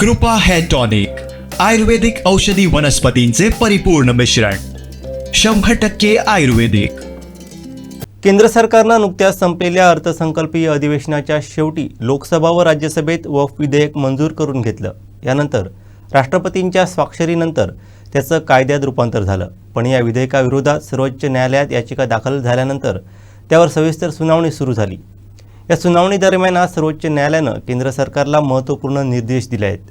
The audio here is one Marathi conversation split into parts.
कृपा हेअर टॉनिक आयुर्वेदिक औषधी वनस्पतींचे परिपूर्ण मिश्रण शंभर टक्के आयुर्वेदिक. केंद्र सरकारनं नुकत्याच संपलेल्या अर्थसंकल्पीय अधिवेशनाच्या शेवटी लोकसभा व राज्यसभेत वफ विधेयक मंजूर करून घेतलं. यानंतर राष्ट्रपतींच्या स्वाक्षरीनंतर त्याचं कायद्यात रूपांतर झालं. पण या विधेयकाविरोधात सर्वोच्च न्यायालयात याचिका दाखल झाल्यानंतर त्यावर सविस्तर सुनावणी सुरू झाली. या सुनावणीदरम्यान आज सर्वोच्च न्यायालयानं केंद्र सरकारला महत्त्वपूर्ण निर्देश दिले आहेत.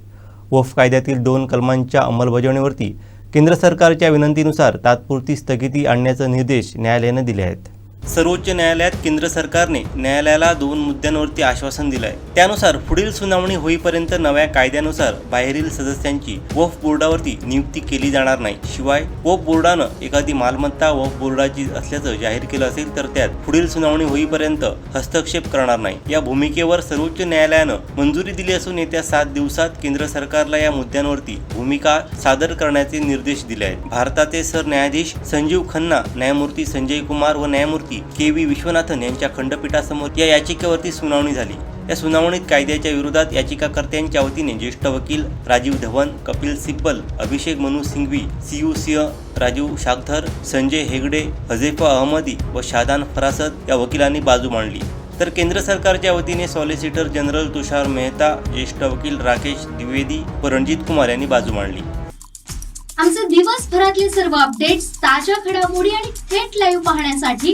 वफ कायद्यातील दोन कलमांच्या अंमलबजावणीवरती केंद्र सरकारच्या विनंतीनुसार तात्पुरती स्थगिती आणण्याचे निर्देश न्यायालयानं दिले आहेत. सर्वोच्च न्यायालयात केंद्र सरकारने न्यायालयाला दोन मुद्द्यांवरती आश्वासन दिलं आहे त्यानुसार पुढील सुनावणी होईपर्यंत नव्या कायद्यानुसार बाहेरील सदस्यांची वफ बोर्डावरती नियुक्ती केली जाणार नाही. शिवाय वफ बोर्डानं एखादी मालमत्ता वफ बोर्डाची असल्याचं जाहीर केलं असेल तर त्यात पुढील सुनावणी होईपर्यंत हस्तक्षेप करणार नाही. या भूमिकेवर सर्वोच्च न्यायालयानं मंजुरी दिली असून येत्या सात दिवसात केंद्र सरकारला या मुद्द्यांवरती भूमिका सादर करण्याचे निर्देश दिले आहेत. भारताचे सरन्यायाधीश संजीव खन्ना न्यायमूर्ती संजय कुमार व न्यायमूर्ती के व्ही विश्वनाथन यांच्या खंडपीठासमोर या याचिकेवरती सुनावणी झाली. या सुनावणीत कायद्याच्या विरोधात याचिकाकर्त्यांच्या वतीने ज्येष्ठ वकील राजीव धवन कपिल सिब्बल अभिषेक मनु सिंघवी सीयू सिंह राजीव शागधर संजय हेगडे हजेफा अहमदी व शादान फरासत या वकिलांनी बाजू मांडली. तर केंद्र सरकारच्या वतीने सॉलिसिटर जनरल तुषार मेहता ज्येष्ठ वकील राकेश द्विवेदी व रणजित कुमार यांनी बाजू मांडली. आमचे दिवसभरातले सर्व अपडेट्स ताज्या घडामोडी आणि थेट लाईव्ह पाहण्यासाठी